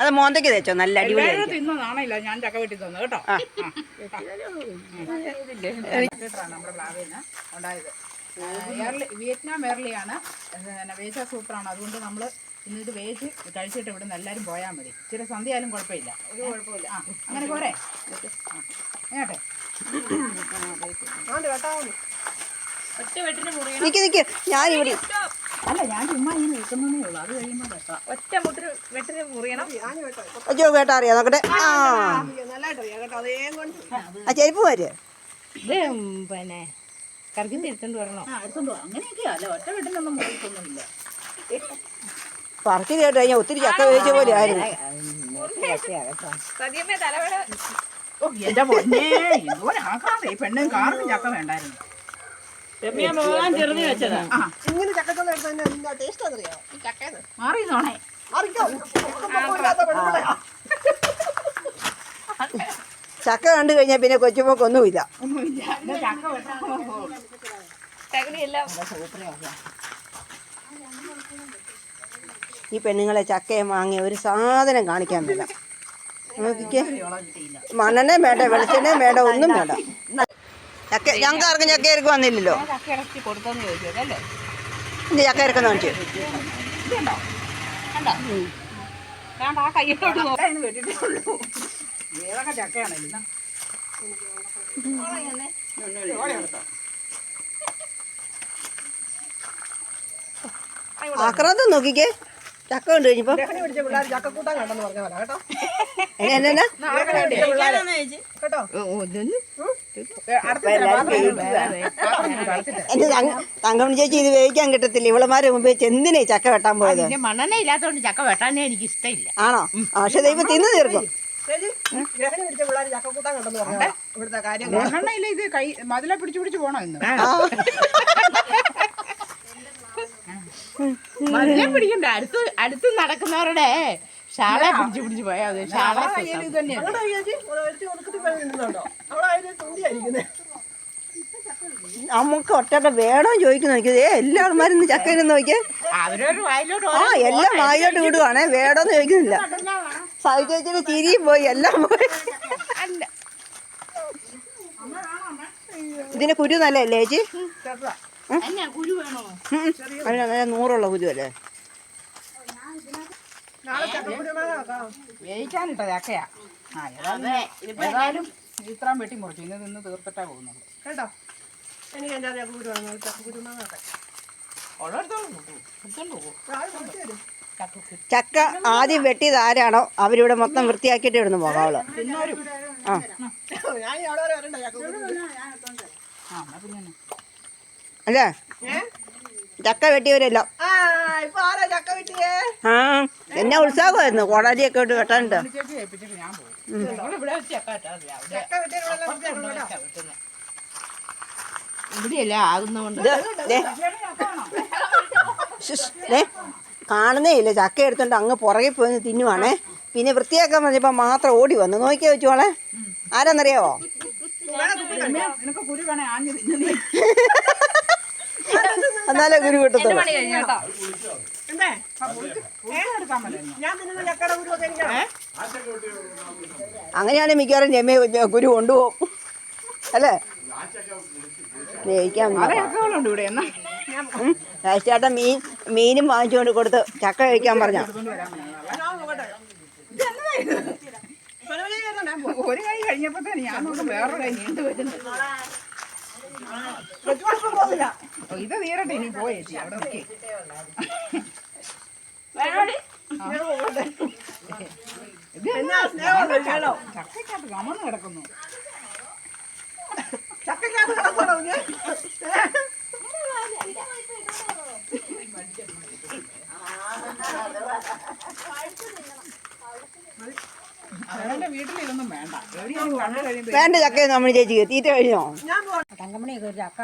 അത് മോന്തയ്ക്ക് തേച്ചോ? നല്ല അടിപൊളി തിന്നതാണില്ല ഞാൻ ചക്ക വെട്ടി തന്നു കേട്ടോ? നമ്മുടെ പ്ലാവിന് ഉണ്ടായത്. വിയറ്റ്നാം എയർലിയാണ് പിന്നെ വേച്ച സൂപ്പറാണ്. അതുകൊണ്ട് നമ്മൾ ഇന്ന് ഇത് വേച്ച് കഴിച്ചിട്ട് ഇവിടെ നിന്ന് എല്ലാവരും പോയാൽ മതി. ഇച്ചിരി സന്ധ്യ ആയാലും കുഴപ്പമില്ല. ഒരു കുഴപ്പമില്ല. ആ അങ്ങനെ പോരെ? ആ ഏട്ടെ ഒറ്റ വെട്ടിന് മുറിയണം. നിക്ക് നിക്ക്. ഞാനിവിടെ അല്ല ഞാൻ ചുമ്മാ ഇങ്ങനെ നിൽക്കുന്നേ ഉള്ളൂ. അത് കഴിയുമ്പോൾ വെക്കാം. ഒറ്റ മുട്ടിന് വെട്ടിന് മുറിയണം. അയ്യോ കേട്ടോ അറിയാം. നോക്കട്ടെ. ആ ആ. ചെരുപ്പ് വരെ. ഇത് പിന്നെ കറിക്കും എടുത്തോണ്ട് വരണോ. അങ്ങനെയൊക്കെയാ. അല്ല ഒറ്റ വെട്ടിനൊന്നും പോയിട്ടൊന്നുമില്ല പറക്കി കേട്ട് കഴിഞ്ഞാൽ ഒത്തിരി ചക്ക വേവിച്ച പോലെ ആയിരുന്നു. എന്റെ പൊന്നേ എന്തോരാക്കാതെ ഈ പെണ്ണും കാർക്കും ചക്ക വേണ്ടായിരുന്നു. പോകാൻ ചെറുതി വെച്ചതാ. ആ ഇങ്ങനെ ചക്കച്ചോള എടുത്തതിന്റെ ടേസ്റ്റ് അതറിയോ മാറി നോണേ. പെണ്ണുങ്ങളെ. ചക്ക കണ്ടു കഴിഞ്ഞാൽ പിന്നെ കൊച്ചുമൊക്കൊന്നുമില്ല. ഒന്നുമില്ല. ഈ പെണ്ണുങ്ങളെ ചക്കയും വാങ്ങി ഒരു സാധനം കാണിക്കാൻ വേണ്ട നോക്കിക്കേ. മണ്ണെണ്ണയും വേണ്ട വെളിച്ചെണ്ണയും വേണ്ട ഒന്നും വേണ്ട. ചക്ക ഞങ്ങൾക്ക് ആർക്കും ചക്ക ഇറക്കി വന്നില്ലല്ലോ. ചക്ക ഇറക്കുന്ന കാണിച്ചു. ആക്രാന്തം നോക്കിക്കേ. ചക്ക കൊണ്ട് കഴിഞ്ഞപ്പോ. ചക്കക്കൂട്ടാൻ കണ്ടെന്ന് പറഞ്ഞ കേട്ടോ. എന്നാ എന്നാ കേട്ടോ. എന്റെ തങ്കമണി ചേച്ചി ഇത് വേവിക്കാൻ കിട്ടത്തില്ല. ഇവളമാരെ മുമ്പ് വെച്ച് എന്തിനാ ചക്ക വെട്ടാൻ പോയത്? മണ്ണെണ്ണ ഇല്ലാത്തതുകൊണ്ട് ചക്ക വെട്ടാനേ എനിക്ക് ഇഷ്ടമില്ല ആണോ പക്ഷെ ദൈവം തിന്നു തീർക്കും. മണ്ണെണ്ണയില്ല ഇത് കൈ മതിലെ പിടിച്ചു പിടിച്ചു പോണോ ഇന്ന്? മതിലെ പിടിക്കണ്ട. അടുത്ത് അടുത്ത് നടക്കുന്നവരുടെ ഷാളെ പിടിച്ചു പിടിച്ചു മതി. ഷാളെ പോയി തുണ്ടിയായിരിക്കുന്നത് നമുക്ക് ഒറ്റ വേണോ ചോദിക്കുന്നു എനിക്ക്. ഏ എല്ലാവരും ഇന്ന് ചക്ക ഇരുന്ന് നോക്കിയേ. അവരൊരു വായിലോട്ട് ആ എല്ലാം വായിലോട്ട് വിടുവാണേ. വേണോന്ന് ചോദിക്കുന്നില്ല. സാവി തിരിയും പോയി എല്ലാം പോയി. അല്ല ഇതിന് കുരു നല്ലല്ലേ ചേച്ചി? എന്നാ കുരു വേണോ? ഉം. അതിന് നല്ല നൂറുള്ള കുരു അല്ലേ? ചക്കയാ. ആ ഏതായാലും ഇത്രയും വെട്ടി മുറിച്ചു. ഇന്ന് നിന്ന് തീർത്തിട്ടാ പോകുന്നത്. കേട്ടോ? എനിക്ക് എന്റെ കുറച്ച് ചക്ക ആദ്യം വെട്ടിയത് ആരാണോ? അവരിവിടെ മൊത്തം വൃത്തിയാക്കിയിട്ട് ഇവിടുന്ന് പോകാവുള്ളു ആ. അല്ലേ? ചക്ക വെട്ടിയവരെല്ലാം. ആ എന്നാ ആരാ ചക്ക വെട്ടിയേ? എന്നെ ഉത്സാഹമായിരുന്നു. കോടാലിയൊക്കെ ഇട്ട് വെട്ടാനുണ്ട്. കാണുന്നേയില്ല ആകുന്നോണ്ട്? കാണുന്നേ ഇല്ല. ചക്ക എടുത്തോണ്ട് അങ്ങ് പുറകെ പോയി തിന്നുവാണേ. പിന്നെ വൃത്തിയാക്കാൻ പറഞ്ഞപ്പോ മാത്രം ഓടി വന്നു. നോക്കിയാ വെച്ചോളെ ആരാന്നറിയാവോ? ചക്കയുടെ ഗുരു എനിക്കാണോ അങ്ങനെയാണ് മിക്കവാറും ജമ്മ ഗുരു കൊണ്ടുപോകും. അല്ലേ? ജയിക്കാൻ ചക്കകളുണ്ട് ഇവിടെ എന്നാ? ചേട്ടാ മീൻ മീനും വാങ്ങിച്ചുകൊണ്ട് കൊടുത്ത് ചക്ക കഴിക്കാൻ പറഞ്ഞ. ഒരു കൈ കഴിഞ്ഞപ്പോ തന്നെ ഞാൻ നോക്കും വേറൊരു കൈ നീണ്ടു വരുന്നു കൊച്ചുമാസം പോകില്ല ഇത് തീരട്ടെ ഇനി പോയി ചേച്ചി അവിടെ ഒക്കെ. ഇത് എന്നാ? സ്നേഹമുള്ള കേളോ ചക്കയ്ക്കകത്ത് കമന്ന് കിടക്കുന്നു. വേണ്ട ചക്ക നമ്മൾ ചേച്ചി തീറ്റ കഴിഞ്ഞോ തങ്കമണിയൊക്കെ ഒരു ചക്ക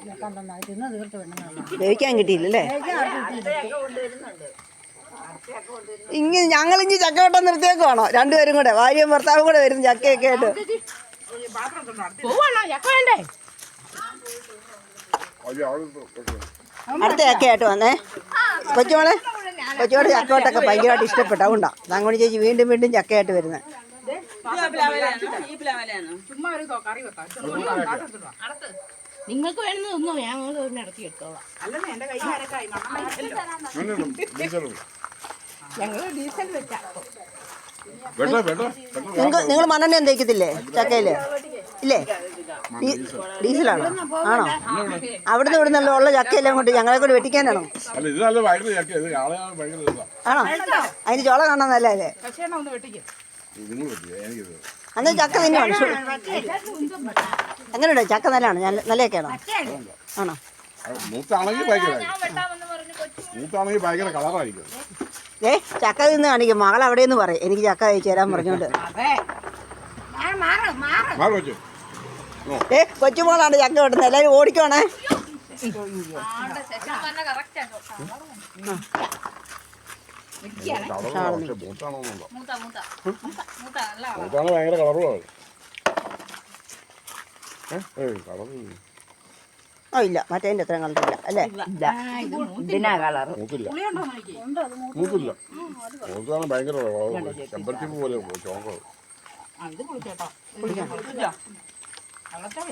വെക്കാൻ തന്നാൽ തിന്ന് തീർത്ത് വേണം വേവിക്കാൻ കിട്ടിയില്ലല്ലേ ഇങ്ങനെ ഞങ്ങൾ ഇനി ചക്ക വെട്ടം നിർത്തിയേക്കുവാണോ രണ്ടുപേരും കൂടെ ഭാര്യയും ഭർത്താവും കൂടെ വരുന്നു ചക്കയൊക്കെ ആയിട്ട് പോവാണോ ചക്ക വേണ്ടേ അടുത്ത ചക്കയായിട്ട് വന്നേ. കൊച്ചുമോളെ കൊച്ചുമോളെ ചക്കോട്ടൊക്കെ ഭയങ്കരമായിട്ട് ഇഷ്ടപ്പെട്ടു. അതുകൊണ്ടാ. തങ്കമണി ചേച്ചി വീണ്ടും വീണ്ടും ചക്കയായിട്ട് വരുന്നത്. നിങ്ങൾക്ക് വേണമെന്ന് ഒന്നും ഞാൻ നടത്തി എടുത്തോളാം. ഞങ്ങൾ ഡീസൽ വെച്ചാ നിങ്ങൾ നിങ്ങൾ മണ്ണെണ്ണ തേക്കത്തില്ലേ ചക്കയിൽ ഇല്ലേ? ഡീസലാണോ? ആണോ? അവിടുന്ന് ഇവിടുന്ന് ഉള്ള ചക്കയെല്ലാം കൊണ്ട് ഞങ്ങളെ കൊണ്ട് വെട്ടിക്കാനാണോ? ആണോ? അതിന് ചോള കാണാൻ നല്ല അല്ലേ അന്ന് ചക്ക തന്നെയാണ് എങ്ങനെയുണ്ട്? ചക്ക നല്ലതാണ്? നല്ല- നല്ല ചക്കയാണോ ആണോ കളറായിരിക്കും. ഏ ചക്ക നിന്ന് കാണിക്കും. മകൾ അവിടെ നിന്ന് പറയും. എനിക്ക് ചക്ക കഴിച്ചു തരാൻ പറഞ്ഞോണ്ട്. മാറി. ഏ കൊച്ചുമോളാണ് ചക്ക വെട്ടുന്നത് എല്ലാവരും ഓടിക്കോണേ. മൂത്താണ് ഭയങ്കര കളറുമാണ് ഏയ് കളറ് ഓ ഇല്ല. മറ്റേതിന്റെ അത്രയും കളറില്ല അല്ലേ? ഇതിനാ കളർ മൂക്കില്ല മൂത്താണ് ഭയങ്കര. ചെമ്പരത്തി പോലെ ചോക്ക നല്ലതാ.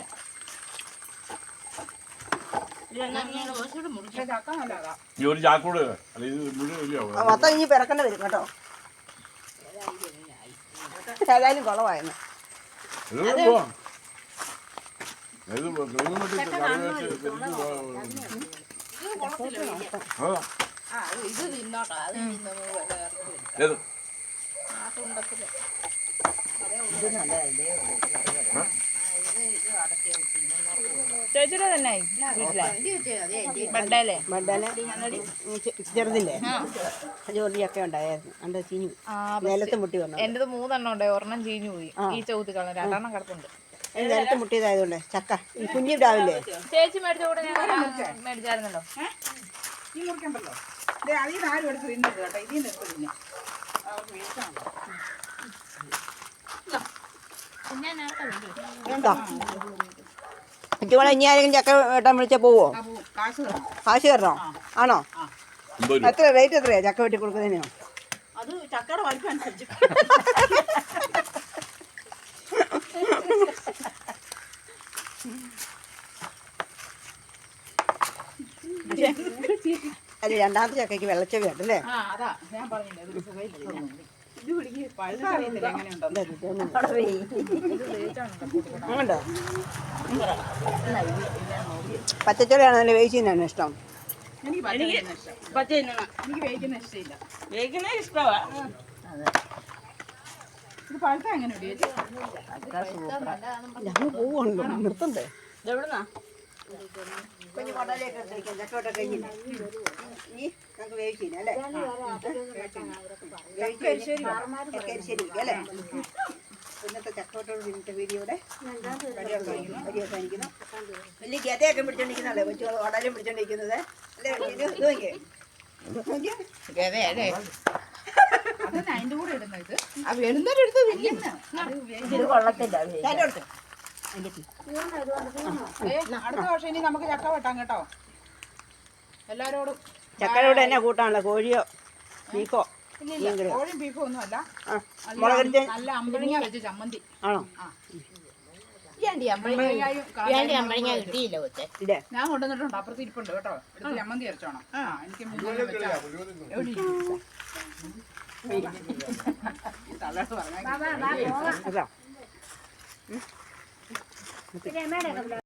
ഈ ഒരു ചാക്കൂട് അല്ല ഇത് മുഴുവൻ മൊത്തം ഇനി പിറക്കേണ്ടി വരും കേട്ടോ. ഏതായാലും കുളമായിരുന്നു ഇത് പോവാം. ഇത് ക്രീമും വെച്ച് ചേച്ചിയുടെ തന്നെ വീട്ടിലെ. മണ്ടല ചെറുതില്ലേ? ജോലിയൊക്കെ ഉണ്ടായിരുന്നു. അണ്ട് ചീഞ്ഞു നിലത്ത് മുട്ടി വന്നു. എന്റേത് മൂന്നെണ്ണം ഉണ്ട്. ഒരെണ്ണം ചീഞ്ഞു പോയി. ഈ ചവിട്ടി കളഞ്ഞു. രണ്ടെണ്ണം കിടപ്പുണ്ട്. നിലത്ത് മുട്ടിയതായതുകൊണ്ട്. ചക്ക. ഈ കുഞ്ഞു ഇടാവില്ലേ ചേച്ചി മേടിച്ച കൂടെ ഞാൻ മേടിച്ചായിരുന്നല്ലോ. ഈ മുറിക്കണ്ടല്ലോ. ദേ അതിൽ നിന്ന് ആരും എടുത്ത് തിന്നത് കേട്ടോ. ഇതിൽ നിന്ന് എടുത്ത് തിന്നെ. അവർക്ക് വേസ്റ്റാണല്ലോ കുട്ടികളെ ഇനി ആരെങ്കിലും ചക്ക വെട്ടാൻ വിളിച്ചാൽ പോവോ? കാശ് തരണം? ആണോ? എത്ര റേറ്റ് എത്രയാ ചക്ക വെട്ടി കൊടുക്കുന്നതിനോ? അത് ചക്കയുടെ വലിപ്പം അനുസരിച്ച്. അല്ല രണ്ടാമത്തെ ചക്കയ്ക്ക് വെള്ളച്ചവ ഉണ്ടല്ലേ? ആ അതാ. ഞാൻ പറഞ്ഞില്ലേ അങ്ങോട്ടോ? പച്ചച്ചോളയാണ് നല്ല വേവിച്ചിന്നാണ് ഇഷ്ടം? എനിക്ക് പച്ച എനിക്ക് വേവിക്കുന്ന ഇഷ്ടമില്ല. ഇത് പഴുത്ത എങ്ങനെ ഞങ്ങൾ പോവുള്ളൂ നിർത്തണ്ടേ? ഇതെവിടുന്നാ? കുഞ്ഞു കൊടലേക്ക് എടുത്തിരിക്കാം ചക്കോട്ട കഴിഞ്ഞില്ല? വേവിച്ചില്ല അല്ലേ? വേവിച്ചരിശ്ശേരി അല്ലേ? ഇന്നത്തെ ചക്കോട്ടോട് വീഡിയോടെ വരി അവസാനിക്കുന്നു വലിയ ഗതയൊക്കെ പിടിച്ചോണ്ടിരിക്കുന്നല്ലേ കൊച്ചു വടലും പിടിച്ചോണ്ടിരിക്കുന്നത്. അല്ലേ നോക്കിയേ. അതിന്റെ കൂടെ ഇടുന്നത് ആ ഇത് കൊള്ളത്തില്ല അടുത്ത വർഷം ഇനി നമുക്ക് ചക്ക വെട്ടാം കേട്ടോ. എല്ലാരോടും. ചക്കയുടെ എന്നാ കൂട്ടാണല്ലോ കോഴിയോ ബീഫോ കോഴിയും ബീഫും നല്ല അമ്പഴങ്ങ വെച്ച് ചമ്മന്തി. ആണോ? ഞാൻ കൊണ്ടുവന്നിട്ടുണ്ട് അപ്പുറത്ത് ഇരിപ്പുണ്ട് കേട്ടോ. ചമ്മന്തി അരച്ചോണം. എനിക്ക് മുന്നേ പറഞ്ഞാ